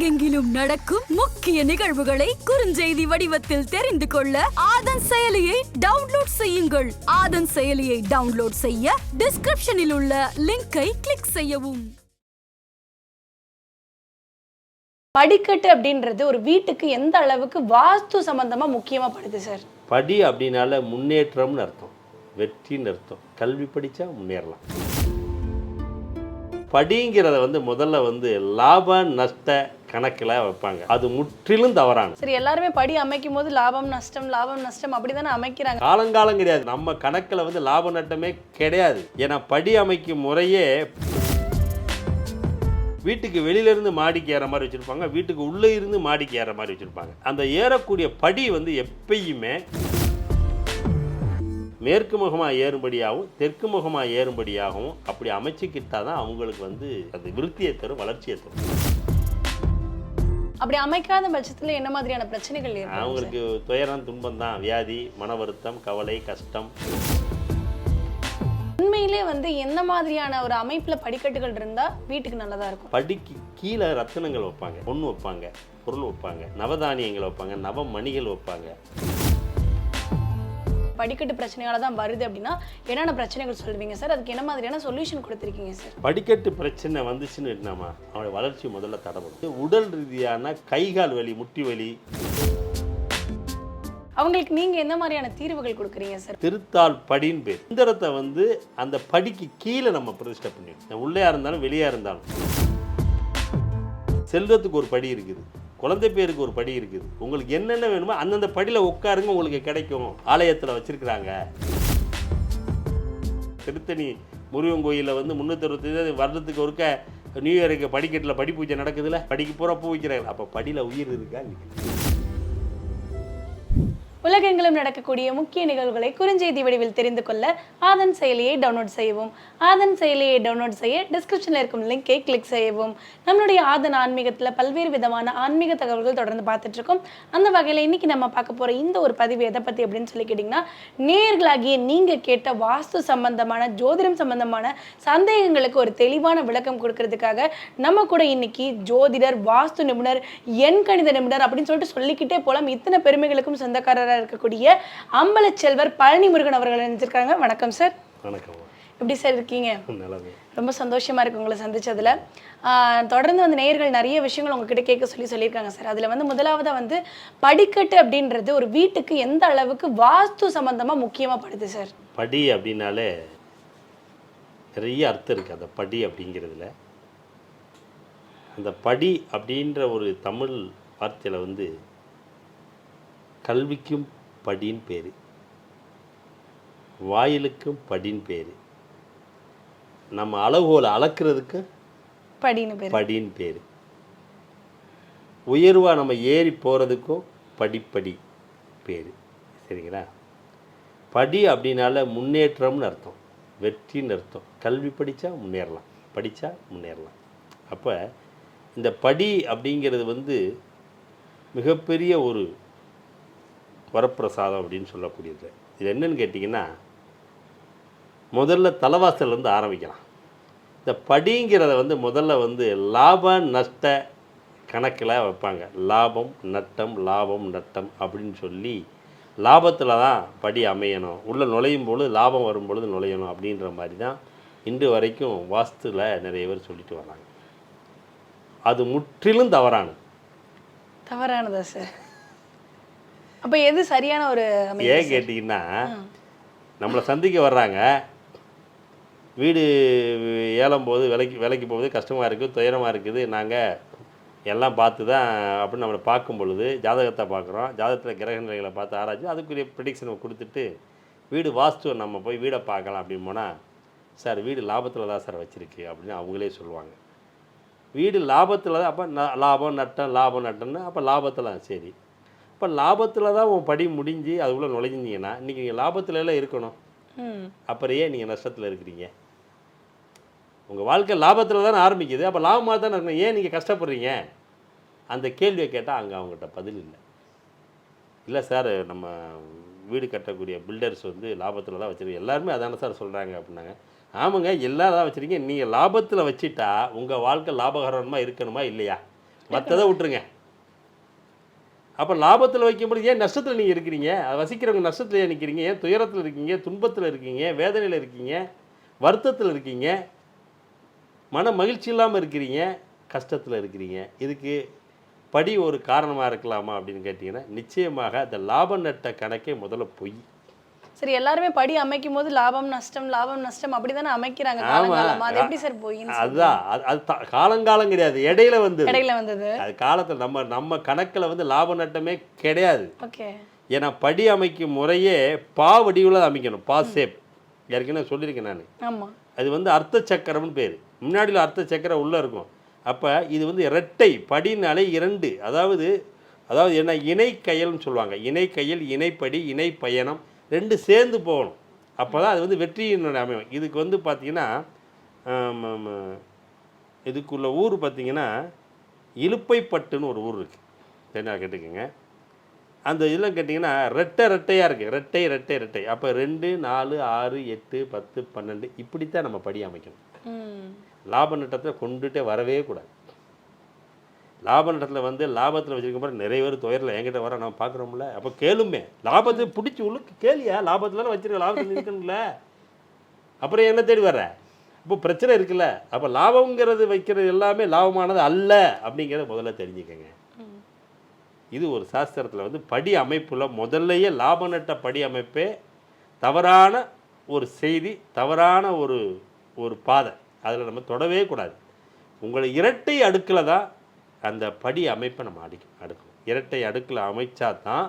உலகெங்கிலும் நடக்கும் முக்கிய நிகழ்வுகளை குறுஞ்செய்தி வடிவத்தில் தெரிந்து கொள்ள ஆதன் செயலியை டவுன்லோட் செய்யுங்கள். ஆதன் செயலியை டவுன்லோட் செய்ய டிஸ்கிரிப்ஷனில் உள்ள லிங்கை கிளிக் செய்யவும். படிக்கட்டு அப்படின்றது ஒரு வீட்டுக்கு எந்த அளவுக்கு வாஸ்து சம்பந்தமா முக்கியமா படுது சார்? படி அப்படின்னால முன்னேற்றம்னு அர்த்தம். வெற்றின்னு அர்த்தம். கல்வி படித்தா முன்னேறலாம். படிங்கிறத வந்து முதல்ல வந்து லாப நஷ்ட கணக்கில் வைப்பாங்க. அது முற்றிலும் தவறான சரி எல்லாருமே படி அமைக்கும் போது லாபம் நஷ்டம் லாபம் நஷ்டம் அப்படிதானே அமைக்கிறாங்க. காலங்காலம் கிடையாது. நம்ம கணக்கில் வந்து லாப நட்டமே கிடையாது. ஏன்னா படி அமைக்கும் முறையே வீட்டுக்கு வெளியில இருந்து மாடிக்கு ஏற மாதிரி வச்சுருப்பாங்க. வீட்டுக்கு உள்ளே இருந்து மாடிக்கு ஏற மாதிரி வச்சுருப்பாங்க. அந்த ஏறக்கூடிய படி வந்து எப்பயுமே மேற்கு முகமாக ஏறும்படியாகவும் தெற்கு முகமாக ஏறும்படியாகவும் அப்படி அமைச்சுக்கிட்டா தான் அவங்களுக்கு வந்து அது விருத்தியை தரும் வளர்ச்சியை தரும். அப்படி அமைக்காத பட்சத்துல என்ன மாதிரியான பிரச்சனைகள்? அவங்களுக்கு துயரம் துன்பம் தான் வியாதி மன வருத்தம் கவலை கஷ்டம். உண்மையிலே வந்து எந்த மாதிரியான ஒரு அமைப்புல படிக்கட்டுகள் இருந்தா வீட்டுக்கு நல்லதா இருக்கும்? படிக்கு கீழே ரத்தினங்கள் வைப்பாங்க பொண்ணு வைப்பாங்க பொருள் வைப்பாங்க நவதானியங்கள் வைப்பாங்க நவ மணிகள் வைப்பாங்க. படிக்கட்டு பிரச்சனையால தான் வருது அப்படின்னா என்னென்ன பிரச்சனைகள் சொல்லுவீங்க சார்? அதுக்கு என்ன மாதிரியான சொல்யூஷன் கொடுத்துருக்கீங்க சார்? படிக்கட்டு பிரச்சனை வந்துச்சுன்னு என்னமா அவனுடைய வளர்ச்சி முதல்ல தடப்படும் உடல் ரீதியான கை கால் வலி முட்டி வலி. அவங்களுக்கு நீங்க எந்த மாதிரியான தீர்வுகள் கொடுக்குறீங்க சார்? திருத்தால் படின்னு பேர். சுந்தரத்தை வந்து அந்த படிக்கு கீழே நம்ம பிரதிஷ்டை பண்ணிடணும் உள்ளேயா இருந்தாலும் வெளியா இருந்தாலும். செல்வத்துக்கு ஒரு படி இருக்குது. குழந்தை பேருக்கு ஒரு படி இருக்குது. உங்களுக்கு என்னென்ன வேணுமோ அந்தந்த படியில் உட்காருங்க உங்களுக்கு கிடைக்கும். ஆலயத்தில் வச்சுருக்குறாங்க. திருத்தணி முருகன் கோயிலில் வந்து முந்நூற்றி வருடத்துக்கு ஒருக்க நியூ இயருக்கு படிக்கட்டில் படி பூஜை நடக்குதுல்ல? படிக்கு பூரா பூ வைக்கிறாங்க. அப்போ படியில் உயிர் இருக்கா உலகெங்கிலும் நடக்கக்கூடிய முக்கிய நிகழ்வுகளை குறுஞ்செய்தி வடிவில் தெரிந்து கொள்ள ஆதன் செயலியை டவுன்லோட் செய்யவும். ஆதன் செயலியை டவுன்லோட் செய்ய டிஸ்கிரிப்ஷனில் இருக்கும் லிங்கை கிளிக் செய்யவும். நம்மளுடைய ஆதன் ஆன்மீகத்தில் பல்வேறு விதமான ஆன்மீக தகவல்கள் தொடர்ந்து பார்த்துட்ருக்கோம் அந்த வகையில் இன்னைக்கு நம்ம பார்க்க போகிற இந்த ஒரு பதிவு எதை பற்றி அப்படின்னு சொல்லி கேட்டிங்கன்னா நேர்களாகிய நீங்கள் கேட்ட வாஸ்து சம்பந்தமான ஜோதிடம் சம்பந்தமான சந்தேகங்களுக்கு ஒரு தெளிவான விளக்கம் கொடுக்கறதுக்காக நம்ம கூட இன்னைக்கு ஜோதிடர் வாஸ்து நிபுணர் எண் கணித நிபுணர் அப்படின்னு சொல்லிட்டு சொல்லிக்கிட்டே போகலாம் இத்தனை பெருமைகளுக்கும் சொந்தக்காரர் சொந்தக்காரராக இருக்கக்கூடிய அம்பலச்செல்வர் பழனி முருகன் அவர்கள் நினைச்சிருக்காங்க வணக்கம் சார் வணக்கம். எப்படி சார் இருக்கீங்க? ரொம்ப சந்தோஷமா இருக்கு உங்களை சந்திச்சதுல. தொடர்ந்து வந்து நேயர்கள் நிறைய விஷயங்கள் உங்ககிட்ட கேட்க சொல்லி சொல்லியிருக்காங்க சார் அதுல வந்து முதலாவதா வந்து படிக்கட்டு அப்படின்றது ஒரு வீட்டுக்கு எந்த அளவுக்கு வாஸ்து சம்பந்தமா முக்கியமா படுது சார் படி அப்படின்னாலே நிறைய அர்த்தம் இருக்குது அந்த படி அப்படிங்கிறதுல. அந்த படி அப்படின்ற ஒரு தமிழ் வார்த்தையில் வந்து கல்விக்கும் படின்னு பேர். வாயிலுக்கும் படின்னு பேர். நம்ம அளவுகோலை அளக்கிறதுக்கு படின்னு பேர். படின்னு பேர். உயர்வாக நம்ம ஏறி போகிறதுக்கும் படிப்படி பேர். சரிங்களா? படி அப்படின்னால முன்னேற்றம்னு அர்த்தம். வெற்றின்னு அர்த்தம். கல்வி படித்தா முன்னேறலாம். படித்தா முன்னேறலாம். அப்போ இந்த படி அப்படிங்கிறது வந்து மிகப்பெரிய ஒரு வரப்பிரசாதம் அப்படின்னு சொல்லக்கூடியது. இது என்னன்னு கேட்டிங்கன்னா முதல்ல தலைவாசல்லேருந்து ஆரம்பிக்கலாம். இந்த படிங்கிறத வந்து முதல்ல வந்து லாப நஷ்ட கணக்கில் வைப்பாங்க. லாபம் நட்டம் லாபம் நட்டம் அப்படின்னு சொல்லி லாபத்தில் தான் படி அமையணும். உள்ளே நுழையும் பொழுது லாபம் வரும் பொழுது நுழையணும் அப்படின்ற மாதிரி தான் இன்று வரைக்கும் வாஸ்துவில் நிறைய பேர் சொல்லிட்டு வராங்க. அது முற்றிலும் தவறானது. தவறானதா சார்? அப்ப எது சரியான ஒரு ஏன்? கேட்டிங்கன்னா நம்மளை சந்திக்க வர்றாங்க. வீடு ஏலம் போது விலைக்கு விலைக்கு போகுது கஷ்டமாக இருக்குது துயரமாக இருக்குது. நாங்கள் எல்லாம் பார்த்து தான் அப்படின்னு நம்மளை பார்க்கும் பொழுது ஜாதகத்தை பார்க்குறோம். ஜாதகத்தில் கிரக நிலைகளை பார்த்து ஆராய்ச்சி அதுக்குரிய ப்ரிடிக்ஷனை கொடுத்துட்டு வீடு வாஸ்து நம்ம போய் வீடை பார்க்கலாம் அப்படின்னு போனால் சார் வீடு லாபத்தில் தான் சார் வச்சுருக்கு அப்படின்னு அவங்களே சொல்லுவாங்க. வீடு லாபத்தில் தான் அப்போ ந லாபம் நட்டம் லாபம் நட்டம்னு அப்போ லாபத்தில் சரி. இப்போ லாபத்தில் தான் உன் படி முடிஞ்சு அதுக்குள்ளே நுழைஞ்சிங்கன்னா இன்றைக்கி நீங்கள் லாபத்துல எல்லாம் இருக்கணும். அப்புறம் ஏன் நீங்கள் நஷ்டத்தில் இருக்கிறீங்க. உங்கள் வாழ்க்கை லாபத்தில் தானே ஆரம்பிக்குது. அப்போ லாபமாக தானே இருக்கணும். ஏன் நீங்கள் கஷ்டப்படுறீங்க? அந்த கேள்வியை கேட்டால் அங்கே அவங்ககிட்ட பதில் இல்லை. இல்லை சார் நம்ம வீடு கட்டக்கூடிய பில்டர்ஸ் வந்து லாபத்தில் தான் வச்சுருக்கோம் எல்லாருமே அதானே சார் சொல்கிறாங்க அப்படின்னாங்க. ஆமாங்க எல்லாம் தான் வச்சுருக்கீங்க. நீங்கள் லாபத்தில் வச்சுட்டா உங்கள் வாழ்க்கை லாபகரமாக இருக்கணுமா இல்லையா? மற்றதை விட்டுருங்க. அப்போ லாபத்தில் வைக்கும்போது ஏன் நஷ்டத்தில் நீங்கள் இருக்கிறீங்க? அதை வசிக்கிறவங்க நஷ்டத்தில் ஏன் நிற்கிறீங்க ஏன் துயரத்தில் இருக்கீங்க? துன்பத்தில் இருக்கீங்க? வேதனையில் இருக்கீங்க? வருத்தத்தில் இருக்கீங்க? மன மகிழ்ச்சி இல்லாமல் இருக்கிறீங்க? கஷ்டத்தில் இருக்கிறீங்க. இதுக்கு படி ஒரு காரணமாக இருக்கலாமா அப்படின்னு கேட்டிங்கன்னா நிச்சயமாக அந்த லாப நட்ட கணக்கே முதல்ல பொய். சரி எல்லாருமே படி அமைக்கும் போது லாபம் நஷ்டம் லாபம் நஷ்டம் அப்படிதானே அமைக்கிறாங்க ஆமா. காலங்காலமா? அது எப்படி சார் போயின்னு அதுதான் அது காலங்காலம் கிடையாது. இடையில வந்து இடையில வந்தது. அது காலத்தில் நம்ம நம்ம கணக்கில் வந்து லாப நட்டமே கிடையாது. ஓகே. ஏன்னா படி அமைக்கும் முறையே பா வடிவில் அமைக்கணும் பா சேப். ஏற்கனவே சொல்லியிருக்கேன் நான். ஆமா. அது வந்து அர்த்த சக்கரம்னு பேர். முன்னாடியில் அர்த்த சக்கரம் உள்ளே இருக்கும். அப்போ இது வந்து இரட்டை படினாலே இரண்டு. அதாவது அதாவது என்ன? இணை கையல்னு சொல்லுவாங்க. இணை கையல் இணைப்படி இணை பயணம். ரெண்டு சேர்ந்து போகணும். அப்போ தான் அது வந்து வெற்றியினுடைய அமையும் இதுக்கு வந்து பார்த்தீங்கன்னா இதுக்குள்ள ஊர் பார்த்தீங்கன்னா இலுப்பைப்பட்டுன்னு ஒரு ஊர் இருக்குது சரியா கேட்டுக்கோங்க. அந்த இதெல்லாம் கேட்டிங்கன்னா ரெட்டை ரெட்டையாக இருக்குது ரெட்டை ரெட்டை ரெட்டை. அப்போ ரெண்டு நாலு ஆறு எட்டு பத்து பன்னெண்டு இப்படித்தான் நம்ம படி அமைக்கணும். லாப நட்டத்தை கொண்டுட்டே வரவே கூடாது. லாப நட்டத்தில் வந்து லாபத்தில் வச்சிருக்க மாதிரி நிறைய பேர் துயரில் என்கிட்ட வர நான் பார்க்குறோம்ல. அப்போ கேளுமே. லாபத்தை பிடிச்சி உள்ளுக்கு கேளியா? லாபத்தில் வச்சிருக்க லாபத்தில் இருக்கணும்ல அப்புறம் என்ன தேடி வர்ற? இப்போ பிரச்சனை இருக்குல்ல. அப்போ லாபங்கிறது வைக்கிறது எல்லாமே லாபமானது அல்ல அப்படிங்கிறத முதல்ல தெரிஞ்சுக்கங்க. இது ஒரு சாஸ்திரத்தில் வந்து படி அமைப்பில் முதல்லையே லாப நட்ட படி அமைப்பே தவறான ஒரு செய்தி தவறான ஒரு ஒரு பாதை. அதில் நம்ம தொடவே கூடாது. உங்களை இரட்டை அடுக்கில் தான் அந்த படி அமைப்பை நம்ம அடிக்கணும் அடுக்கணும். இரட்டை அடுக்கில் அமைச்சா தான்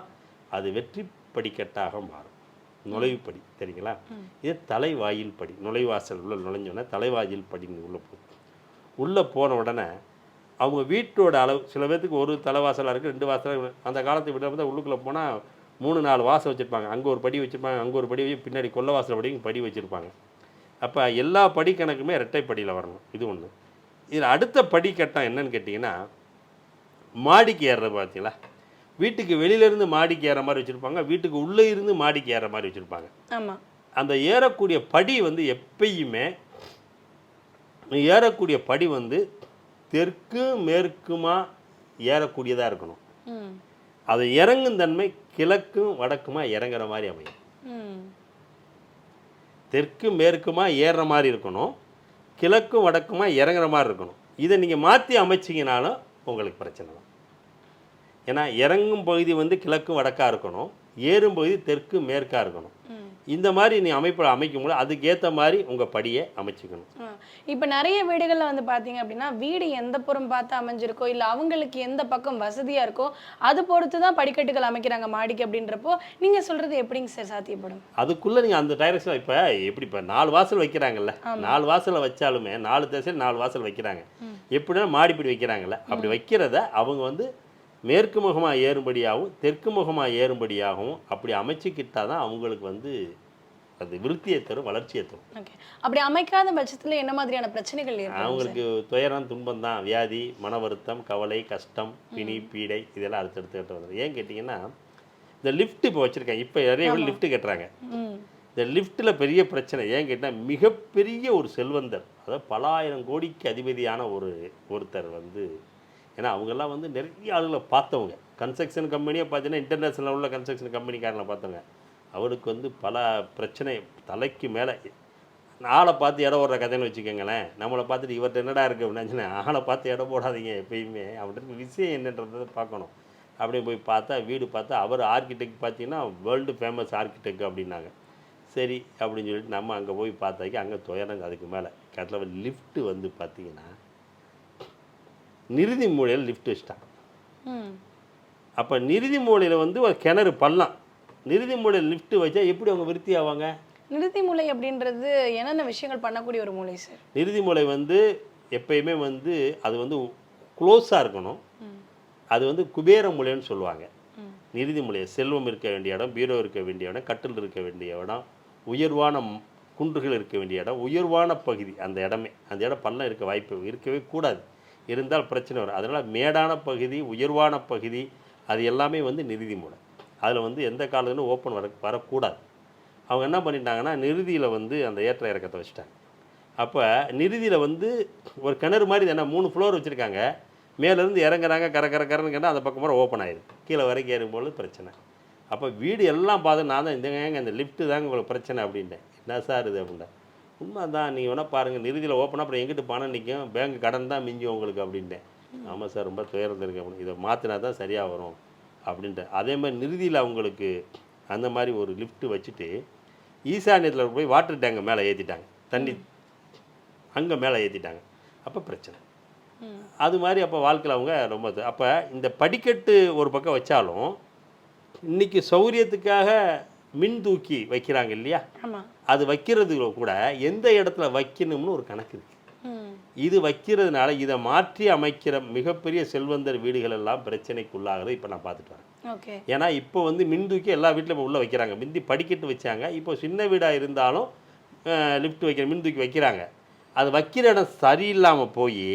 அது வெற்றி படிக்கட்டாக மாறும். நுழைவுப்படி சரிங்களா இது தலைவாயில் படி. நுழைவாசல் உள்ள நுழைஞ்சோடனே தலைவாயில் படின்னு உள்ளே போகும் உள்ளே போன உடனே அவங்க வீட்டோட அளவு சில பேர்த்துக்கு ஒரு தலைவாசலாக இருக்குது ரெண்டு வாசலாக அந்த காலத்தை விட வந்து உள்ளுக்குள்ளே போனால் மூணு நாலு வாசல் வச்சுருப்பாங்க. அங்கே ஒரு படி வச்சுருப்பாங்க அங்கே ஒரு படி வச்சு பின்னாடி கொல்ல வாசல் படி படி வச்சுருப்பாங்க. அப்போ எல்லா படி கணக்குமே இரட்டை படியில் வரணும். இது ஒன்று இதில் அடுத்த படி கட்டம் என்னன்னு கேட்டிங்கன்னா மாடிக்கு ஏறுறது பார்த்தீங்களா வீட்டுக்கு வெளியிலேருந்து மாடிக்கு ஏற மாதிரி வச்சுருப்பாங்க வீட்டுக்கு உள்ளே இருந்து மாடிக்கு ஏற மாதிரி வச்சுருப்பாங்க. ஆமா. அந்த ஏறக்கூடிய படி வந்து எப்பயுமே ஏறக்கூடிய படி வந்து தெற்கு மேற்குமா ஏறக்கூடியதாக இருக்கணும். அது இறங்கும் தன்மை கிழக்கும் வடக்குமா இறங்குற மாதிரி அமையும். தெற்கு மேற்குமா ஏறுற மாதிரி இருக்கணும். கிழக்கும் வடக்குமா இறங்குற மாதிரி இருக்கணும். இதை நீங்கள் மாற்றி அமைச்சிங்கனாலும் உங்களுக்கு பிரச்சனை தான். ஏன்னா இறங்கும் பகுதி வந்து கிழக்கு வடக்காக இருக்கணும். ஏறும் பகுதி தெற்கு மேற்காக இருக்கணும். இந்த மாதிரி நீ அமைப்பை அமைக்கும்போது அதுக்கேற்ற மாதிரி உங்கள் படியை அமைச்சிக்கணும். இப்ப நிறைய வீடுகள்ல வந்து பாத்தீங்க அப்படின்னா வீடு எந்த புறம் பார்த்து அமைஞ்சிருக்கோ இல்ல அவங்களுக்கு எந்த பக்கம் வசதியா இருக்கோ அது பொறுத்து தான் படிக்கட்டுகள் அமைக்கிறாங்க மாடிக்கு அப்படின்றப்போ நீங்க சொல்றது எப்படிங்க சார் சாத்தியப்படும்? அதுக்குள்ளே நீங்கள் அந்த டைரக்ஷன் இப்போ எப்படி இப்போ நாலு வாசல் வைக்கிறாங்கல்ல? நாலு வாசலை வச்சாலுமே நாலு திசையில் நாலு வாசல் வைக்கிறாங்க. எப்படின்னா மாடிப்படி வைக்கிறாங்கல்ல? அப்படி வைக்கிறத அவங்க வந்து மேற்கு முகமாக ஏறும்படியாகவும் தெற்கு முகமாக ஏறும்படியாகவும் அப்படி அமைச்சிக்கிட்டா தான் அவங்களுக்கு வந்து அது விருத்தியை தரும் வளர்ச்சியை தரும். அப்படி அமைக்காத பட்சத்துல என்ன மாதிரியான பிரச்சனைகள் அவங்களுக்கு துயரம் துன்பம் தான் வியாதி மன வருத்தம் கவலை கஷ்டம் பிணி பீடை இதெல்லாம் அடுத்தடுத்து வந்துடும் ஏன் கேட்டிங்கன்னா இந்த லிஃப்ட் இப்போ வச்சுருக்கேன் இப்போ நிறைய வீடு லிஃப்ட் கட்டுறாங்க. இந்த லிஃப்ட்டில் பெரிய பிரச்சனை. ஏன் கேட்டால் மிகப்பெரிய ஒரு செல்வந்தர் அதாவது பலாயிரம் கோடிக்கு அதிபதியான ஒரு ஒருத்தர் வந்து ஏன்னா அவங்கெல்லாம் வந்து நிறைய ஆளுகளை பார்த்தவங்க. கன்ஸ்ட்ரக்ஷன் கம்பெனியை பார்த்தீங்கன்னா இன்டர்நேஷனல் உள்ள கன்ஸ்ட்ரக்ஷன் கம்பெனிக்காரனை பார்த்தவங்க. அவருக்கு வந்து பல பிரச்சனை தலைக்கு மேலே. ஆளை பார்த்து இடம் ஓடுற கதைன்னு வச்சுக்கோங்களேன். நம்மளை பார்த்துட்டு இவர்கிட்ட என்னடா இருக்குது அப்படின்னு ஆளை பார்த்து இடம் போடாதீங்க எப்பயுமே. அவர்கிட்ட விஷயம் என்னன்றதை பார்க்கணும். அப்படின்னு போய் பார்த்தா வீடு பார்த்தா அவர் ஆர்கிடெக்ட் பார்த்தீங்கன்னா வேர்ல்டு ஃபேமஸ் ஆர்கிடெக்ட் அப்படின்னாங்க. சரி அப்படின்னு சொல்லிட்டு நம்ம அங்கே போய் பார்த்தாக்கி அங்கே துயரங்க அதுக்கு மேலே. கட்டில் லிஃப்ட்டு வந்து பார்த்தீங்கன்னா நிறுதி மூலையில் லிஃப்ட் வச்சிட்டாங்க. அப்போ நிறுதி மூலையில் வந்து ஒரு கிணறு பள்ளம். நிறுதி மூலையில் லிஃப்ட் வச்சா எப்படி அவங்க விருத்தி ஆவாங்க? நிறுத்தி மூலை அப்படின்றது என்னென்ன விஷயங்கள் பண்ணக்கூடிய ஒரு மூலை சார்? நிறுதி மூலை வந்து எப்பயுமே வந்து அது வந்து க்ளோஸாக இருக்கணும். அது வந்து குபேர மூலைன்னு சொல்லுவாங்க. நிறுதி மூலையை செல்வம் இருக்க வேண்டிய இடம் பீரோ இருக்க வேண்டிய இடம் கட்டில் இருக்க வேண்டிய இடம் உயர்வான குன்றுகள் இருக்க வேண்டிய இடம் உயர்வான பகுதி அந்த இடமே. அந்த இடம் பள்ளம் இருக்க வாய்ப்பு இருக்கவே கூடாது. இருந்தால் பிரச்சனை வரும் அதனால் மேடான பகுதி உயர்வான பகுதி அது எல்லாமே வந்து நிறுதி மூலை அதில் வந்து எந்த காலத்துலையும் ஓப்பன் வர வரக்கூடாது. அவங்க என்ன பண்ணிட்டாங்கன்னா நிறுதியில் வந்து அந்த ஏற்ற இறக்கத்தை வச்சுட்டாங்க. அப்போ நிறுதியில் வந்து ஒரு கிணறு மாதிரி என்ன மூணு ஃப்ளோர் வச்சுருக்காங்க. மேலேருந்து இறங்குறாங்க கர கர கரன்னு கேட்டால் அந்த பக்கம் பூரா ஓப்பன் ஆயிடுது கீழே வரைக்கும் ஏறும்போது பிரச்சனை. அப்போ வீடு எல்லாம் பார்த்து நான் தான் இந்த ஏங்க இந்த லிஃப்ட்டு தாங்க உங்களுக்கு பிரச்சனை அப்படின்ட்டேன். என்ன சார் இது அப்படின்ட்டேன். உண்மை தான் நீங்கள் வேணால் பாருங்கள் நிறுதியில் ஓப்பனாக அப்புறம் எங்கிட்ட பணம் நிற்கும் பேங்க் கடன் தான் மிஞ்சும் உங்களுக்கு அப்படின்ட்டேன். ஆமாம் சார் ரொம்ப துயரம் இருக்கு அப்படின்னு இதை மாற்றினா தான் சரியாக வரும் அப்படின்ட்டு அதே மாதிரி நிறுதியில் அவங்களுக்கு அந்த மாதிரி ஒரு லிஃப்ட்டு வச்சுட்டு ஈசானியத்தில் போய் வாட்டர் டேங்கை மேலே ஏற்றிட்டாங்க தண்ணி அங்கே மேலே ஏற்றிட்டாங்க அப்போ பிரச்சனை. அது மாதிரி அப்போ வாழ்க்கையில் அவங்க ரொம்ப அப்போ இந்த படிக்கட்டு ஒரு பக்கம் வச்சாலும் இன்னைக்கு சௌரியத்துக்காக மின் தூக்கி வைக்கிறாங்க இல்லையா? அது வைக்கிறதுல கூட எந்த இடத்துல வைக்கணும்னு ஒரு கணக்கு இருக்கு. இது வைக்கிறதுனால இதை மாற்றி அமைக்கிற மிகப்பெரிய செல்வந்தர் வீடுகள் எல்லாம் பிரச்சனைக்குள்ளாகிறது இப்போ நான் பார்த்துட்டு வரேன். ஏன்னா இப்போ வந்து மின் தூக்கி எல்லா வீட்டிலும் இப்போ உள்ளே வைக்கிறாங்க. மிந்தி படிக்கட்டு வச்சாங்க. இப்போ சின்ன வீடாக இருந்தாலும் லிஃப்ட் வைக்கிற மின் தூக்கி வைக்கிறாங்க. அது வைக்கிற இடம் சரியில்லாமல் போய்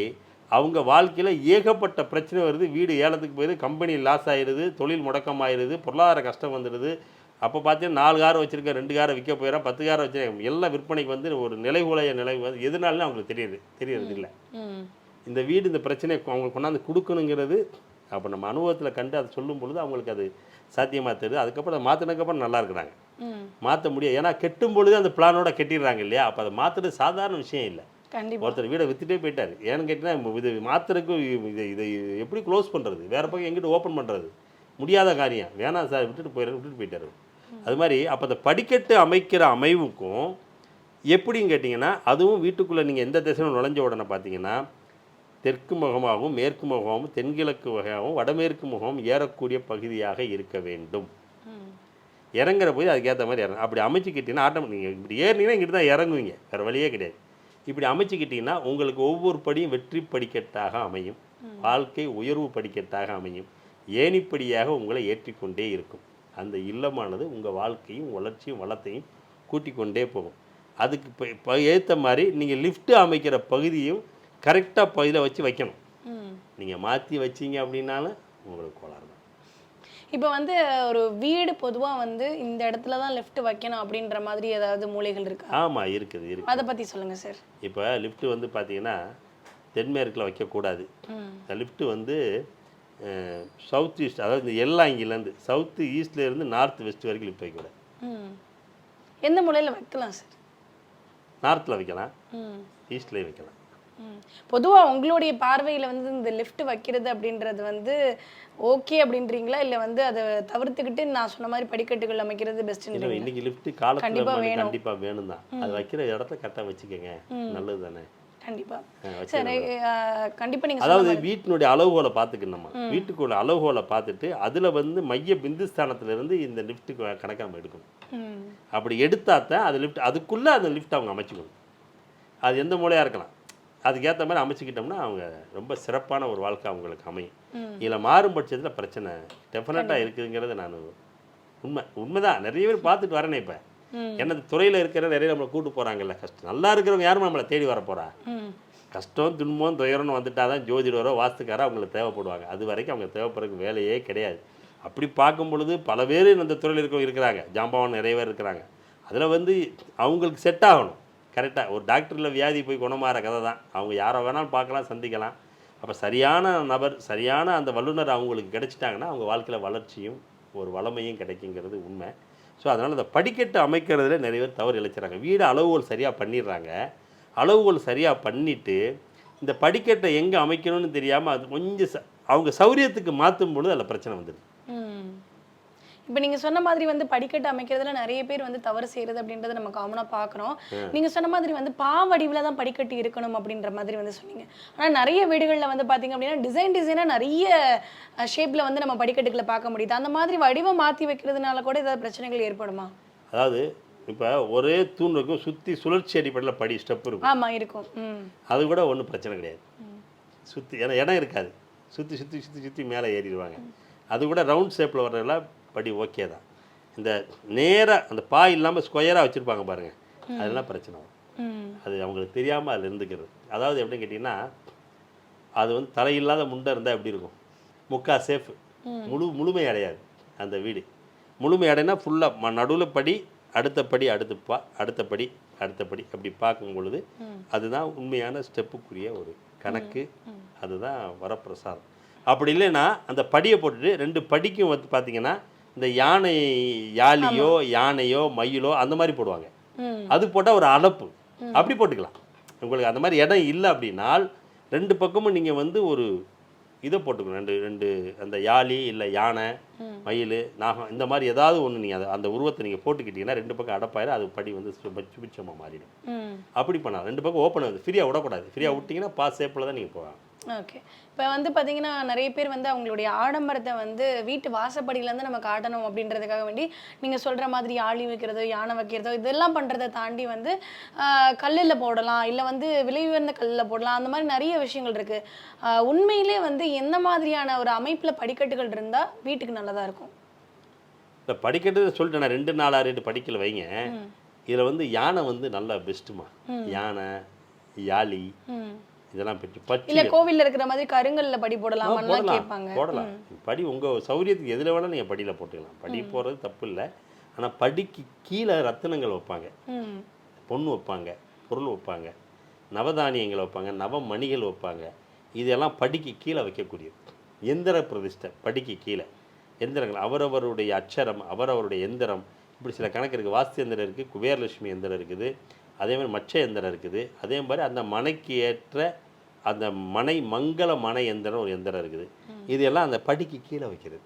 அவங்க வாழ்க்கையில் ஏகப்பட்ட பிரச்சனை வருது. வீடு ஏலத்துக்கு போயிடுது கம்பெனி லாஸ் ஆயிடுது தொழில் முடக்கமாயிருது பொருளாதார கஷ்டம் வந்துடுது. அப்போ பார்த்தீங்கன்னா நாலு காரை வச்சுருக்க ரெண்டு காரை விற்க போயிடறான் பத்து காரை வச்சிருக்கேன் எல்லாம் விற்பனைக்கு வந்து ஒரு நிலைகுலைய நிலை வந்து எதுனாலும் அவங்களுக்கு தெரியுது தெரியறது இல்லை. இந்த வீடு இந்த பிரச்சனையை அவங்களுக்கு கொண்டாந்து கொடுக்கணுங்கிறது அப்போ நம்ம அனுபவத்தில் கண்டு அதை சொல்லும் பொழுது அவங்களுக்கு அது சாத்தியமாக தெரியுது. அதுக்கப்புறம் அதை மாற்றினதுக்கப்புறம் நல்லா இருக்கிறாங்க. மாற்ற முடியாது. ஏன்னா கெட்டும் பொழுது அந்த பிளானோட கெட்டிடுறாங்க இல்லையா? அப்போ அதை மாற்றுறது சாதாரண விஷயம் இல்லை. ஒருத்தர் வீடை வித்துட்டே போயிட்டார். ஏன்னு கேட்டிங்கன்னா இது மாற்றுறதுக்கு இதை இதை எப்படி க்ளோஸ் பண்ணுறது வேறு பக்கம் எங்கிட்டு ஓப்பன் பண்ணுறது முடியாத காரியம். வேணாம் சார் விட்டுட்டு போயிடுற விட்டுட்டு போயிட்டாரு. அது மாதிரி அப்போ அந்த படிக்கட்டு அமைக்கிற அமைவுக்கும் எப்படின்னு கேட்டிங்கன்னா அதுவும் வீட்டுக்குள்ளே நீங்கள் எந்த திசையில் நுழைஞ்ச உடனே பார்த்தீங்கன்னா தெற்கு முகமாகவும் மேற்கு முகமாகவும் தென்கிழக்கு வகையாகவும் வடமேற்கு முகமும் ஏறக்கூடிய பகுதியாக இருக்க வேண்டும். இறங்குற போய் அதுக்கேற்ற மாதிரி இறங்க அப்படி அமைச்சிக்கிட்டீங்கன்னா ஆட்டம் நீங்கள் இப்படி ஏறினீங்கன்னா இங்கிட்டு தான் இறங்குவீங்க வேறு வழியே கிடையாது. இப்படி அமைச்சிக்கிட்டிங்கன்னா உங்களுக்கு ஒவ்வொரு படியும் வெற்றி படிக்கட்டாக அமையும். வாழ்க்கை உயர்வு படிக்கட்டாக அமையும். ஏணிப்படியாக உங்களை ஏற்றிக்கொண்டே இருக்கும். அந்த இல்லமானது உங்கள் வாழ்க்கையும் வளர்ச்சியும் வளத்தையும் கூட்டிக் கொண்டே போகும். அதுக்கு இப்போ ஏற்ற மாதிரி நீங்கள் லிஃப்ட் அமைக்கிற பகுதியும் கரெக்டாக பகுதியில் வச்சு வைக்கணும். நீங்கள் மாற்றி வச்சீங்க அப்படின்னாலும் உங்களுக்கு கோளாறு தான். இப்போ வந்து ஒரு வீடு பொதுவாக வந்து இந்த இடத்துல தான் லெஃப்ட் வைக்கணும் அப்படின்ற மாதிரி ஏதாவது மூலைகள் இருக்கா? ஆமாம் இருக்குது இருக்குது. அதை பற்றி சொல்லுங்கள் சார். இப்போ லிஃப்ட்டு வந்து பார்த்தீங்கன்னா தென்மேற்கில் வைக்கக்கூடாது. லிஃப்ட்டு வந்து சவுத் ஈஸ்ட் அதாவது இந்த எல்லாங்கிலேருந்து சவுத்து ஈஸ்ட்லேருந்து நார்த் வெஸ்ட் வரைக்கும் லிஃப்ட் வைக்கக்கூடாது எந்த மூலையில் வைக்கலாம் சார்? நார்த்தில் வைக்கலாம். ஈஸ்ட்லேயும் வைக்கலாம். பொதுவாக உங்களுடைய பார்வையில் வந்து இந்த லிஃப்ட் வைக்கிறது அப்படின்றது வந்து ஓகே அப்படின்றீங்களா? இல்லை வந்து அதை தவிர்த்துக்கிட்டு நான் சொன்ன மாதிரி படிக்கட்டுகள் அமைக்கிறது பெஸ்ட்டுன்றீங்களா இன்னைக்கு லிஃப்ட்டு காலத்தில் கண்டிப்பா வேணும். கண்டிப்பாக வேணும் தான். அது வைக்கிற இடத்த கரெக்டாக வச்சுக்கோங்க. நல்லது தானே கண்டிப்பாக சரி கண்டிப்பாக நீங்கள் அதாவது வீட்டினுடைய அளவுகோலை பார்த்துக்கணுமா? வீட்டுக்குள்ள அளவுகோலை பார்த்துட்டு அதில் வந்து மைய பிந்துஸ்தானத்திலிருந்து இந்த லிஃப்ட்டுக்கு கணக்கு நம்ம எடுக்கணும். அப்படி எடுத்தா தான் அது லிஃப்ட் அதுக்குள்ளே அந்த லிஃப்ட் அவங்க அமைச்சுக்கணும். அது எந்த மூலையாக இருக்கலாம். அதுக்கேற்ற மாதிரி அமைச்சுக்கிட்டோம்னா அவங்க ரொம்ப சிறப்பான ஒரு வாழ்க்கை அவங்களுக்கு அமையும். இதில் மாறும் பட்சத்தில் பிரச்சனை டெஃபினட்டாக இருக்குதுங்கிறத நான் உண்மை உண்மைதான். நிறைய பேர் பார்த்துட்டு வரேனே இப்போ. ம். என்ன துறையில் இருக்கிற நிறைய நம்மளை கூட்டு போகிறாங்கல்ல கஷ்டம் நல்லா இருக்கிறவங்க யாரும் நம்மளை தேடி வர போகிறா கஷ்டம் துன்பம் துயரம்னு வந்துட்டால் தான் ஜோதிடரோ வாஸ்துக்காரோ அவங்களுக்கு தேவைப்படுவாங்க. அது வரைக்கும் அவங்க தேவைப்படுறதுக்கு வேலையே கிடையாது. அப்படி பார்க்கும் பொழுது பல பேர் இந்த துறையில் இருக்க இருக்கிறாங்க. ஜாம்பவான் நிறைய பேர் இருக்கிறாங்க. அதில் வந்து அவங்களுக்கு செட் ஆகணும். கரெக்டாக ஒரு டாக்டரில் வியாதி போய் குணமாகிற கதை தான். அவங்க யாரை வேணாலும் பார்க்கலாம் சந்திக்கலாம். அப்போ சரியான நபர் சரியான அந்த வல்லுனர் அவங்களுக்கு கிடைச்சிட்டாங்கன்னா அவங்க வாழ்க்கையில் வளர்ச்சியும் ஒரு வளமையும் கிடைக்குங்கிறது உண்மை. ஸோ அதனால் அந்த படிக்கட்டு அமைக்கிறதுல நிறைய பேர் தவறு இழைச்சிடறாங்க. வீடு அளவுகோல் சரியாக பண்ணிடுறாங்க. அளவுகோல் சரியாக பண்ணிவிட்டு இந்த படிக்கட்டை எங்கே அமைக்கணும்னு தெரியாமல் அது கொஞ்சம் ச அவங்க சௌரியத்துக்கு மாற்றும் பொழுது அதில் பிரச்சனை வந்துடுது. இப்போ நீங்கள் சொன்ன மாதிரி வந்து படிக்கட்டு அமைக்கிறதுல நிறைய பேர் வந்து தவறு செய்கிறது அப்படின்றத நம்ம காமனாக பார்க்குறோம். நீங்கள் சொன்ன மாதிரி வந்து பாவடிவில் தான் படிக்கட்டு இருக்கணும் அப்படின்ற மாதிரி வந்து சொன்னீங்க. ஆனால் நிறைய வீடுகளில் வந்து பார்த்தீங்க அப்படின்னா டிசைன் டிசைனாக நிறைய ஷேப்பில் வந்து நம்ம படிக்கட்டுகளை பார்க்க முடியுது. அந்த மாதிரி வடிவம் மாற்றி வைக்கிறதுனால கூட ஏதாவது பிரச்சனைகள் ஏற்படுமா? அதாவது இப்போ ஒரே தூண் இருக்கும் சுற்றி சுழற்சி அடிப்படையில் படி ஸ்டெப் இருக்கும். ஆமாம் இருக்கும். அது கூட ஒன்றும் பிரச்சனை கிடையாது. சுற்றி ஏன்னா இடம் இருக்காது. சுற்றி சுற்றி சுற்றி சுற்றி மேலே ஏறிடுவாங்க. அது கூட ரவுண்ட் ஷேப்பில் வர்றதெல்லாம் படி ஓகே தான். இந்த நேராக அந்த பாய் இல்லாமல் ஸ்கொயராக வச்சுருப்பாங்க பாருங்கள் அதெல்லாம் பிரச்சனை வரும். அது அவங்களுக்கு தெரியாமல் அதில் இருந்துக்கிறது. அதாவது எப்படின்னு கேட்டிங்கன்னா அது வந்து தலையில்லாத முண்டை இருந்தால் எப்படி இருக்கும்? முக்கா சேஃப் முழு முழுமை அடையாது அந்த வீடு. முழுமை அடைனா ஃபுல்லாக நடுவில் படி அடுத்த படி அடுத்த பா அடுத்த படி அடுத்த படி அப்படி பார்க்கும் பொழுது அதுதான் உண்மையான ஸ்டெப்புக்குரிய ஒரு கணக்கு. அதுதான் வரப்பிரசாதம். அப்படி இல்லைன்னா அந்த படியை போட்டுட்டு ரெண்டு படிக்கும் வந்து பார்த்தீங்கன்னா இந்த யானை யாழியோ யானையோ மயிலோ அந்த மாதிரி போடுவாங்க. அது போட்டால் ஒரு அளப்பு அப்படி போட்டுக்கலாம். உங்களுக்கு அந்த மாதிரி இடம் இல்லை அப்படின்னால் ரெண்டு பக்கமும் நீங்கள் வந்து ஒரு இதை போட்டுக்கணும். ரெண்டு ரெண்டு அந்த யாழி இல்லை யானை மயில் நாகம் இந்த மாதிரி ஏதாவது ஒன்று நீங்கள் அதை அந்த உருவத்தை நீங்கள் போட்டுக்கிட்டீங்கன்னா ரெண்டு பக்கம் அடப்பாயிரும். அது படி வந்து சுப- சுபிட்சமா மாறிடும். அப்படி பண்ணலாம். ரெண்டு பக்கம் ஓப்பன் ஆகுது. ஃப்ரீயாக விடக்கூடாது. ஃப்ரீயாக விட்டிங்கன்னா பாஸ் ஷேப்பில் தான் நீங்கள் போகலாம். ஓகே இப்போ வந்து பார்த்தீங்கன்னா நிறைய பேர் வந்து அவங்களுடைய ஆடம்பரத்தை வந்து வீட்டு வாசப்படியிலேருந்து நம்ம காட்டணும் அப்படின்றதுக்காக வேண்டி நீங்கள் சொல்கிற மாதிரி ஆளி வைக்கிறதோ யானை வைக்கிறதோ இதெல்லாம் பண்ணுறதை தாண்டி வந்து கல்லில் போடலாம் இல்லை வந்து விலை உயர்ந்த கல்லில் போடலாம் அந்த மாதிரி நிறைய விஷயங்கள் இருக்குது உண்மையிலே வந்து எந்த மாதிரியான ஒரு அமைப்பில் படிக்கட்டுகள் இருந்தால் வீட்டுக்கு நல்லதாக இருக்கும்? இந்த படிக்கட்டு சொல்லிட்டேன் நான் ரெண்டு நாலு ரெண்டு படிக்கல வைங்க. இதில் வந்து யானை வந்து நல்லா பெஸ்ட்டுமா யானை யாழி இதெல்லாம் பெற்று பச்சை இல்லை கோவிலில் இருக்கிற மாதிரி கருங்கல்ல படி போடலாம் கேட்பாங்க. போடலாம். படி உங்கள் சௌரியத்துக்கு எதில் வேணால் நீங்கள் படியில் போட்டுக்கலாம். படி போகிறது தப்பு இல்லை ஆனால் படிக்கு கீழே ரத்தினங்கள் வைப்பாங்க. பொண்ணு வைப்பாங்க பொருள் வைப்பாங்க நவதானியங்கள் வைப்பாங்க நவமணிகள் வைப்பாங்க. இதெல்லாம் படிக்கு கீழே வைக்கக்கூடியது. எந்திர பிரதிஷ்டை படிக்கு கீழே. எந்திரங்கள் அவரவருடைய அச்சரம் அவரவருடைய எந்திரம். இப்படி சில கணக்கு இருக்குது வாஸ்து எந்திரம் இருக்குது குபேரலட்சுமி எந்திரம் இருக்குது. அதே மாதிரி மச்ச எந்திரம் இருக்குது. அதே மாதிரி அந்த மனைக்கு ஏற்ற அந்த மனை மங்கள மனை எந்திரம் ஒரு எந்திரம் இருக்குது. இதெல்லாம் அந்த படிக்கு கீழே வைக்கிறது.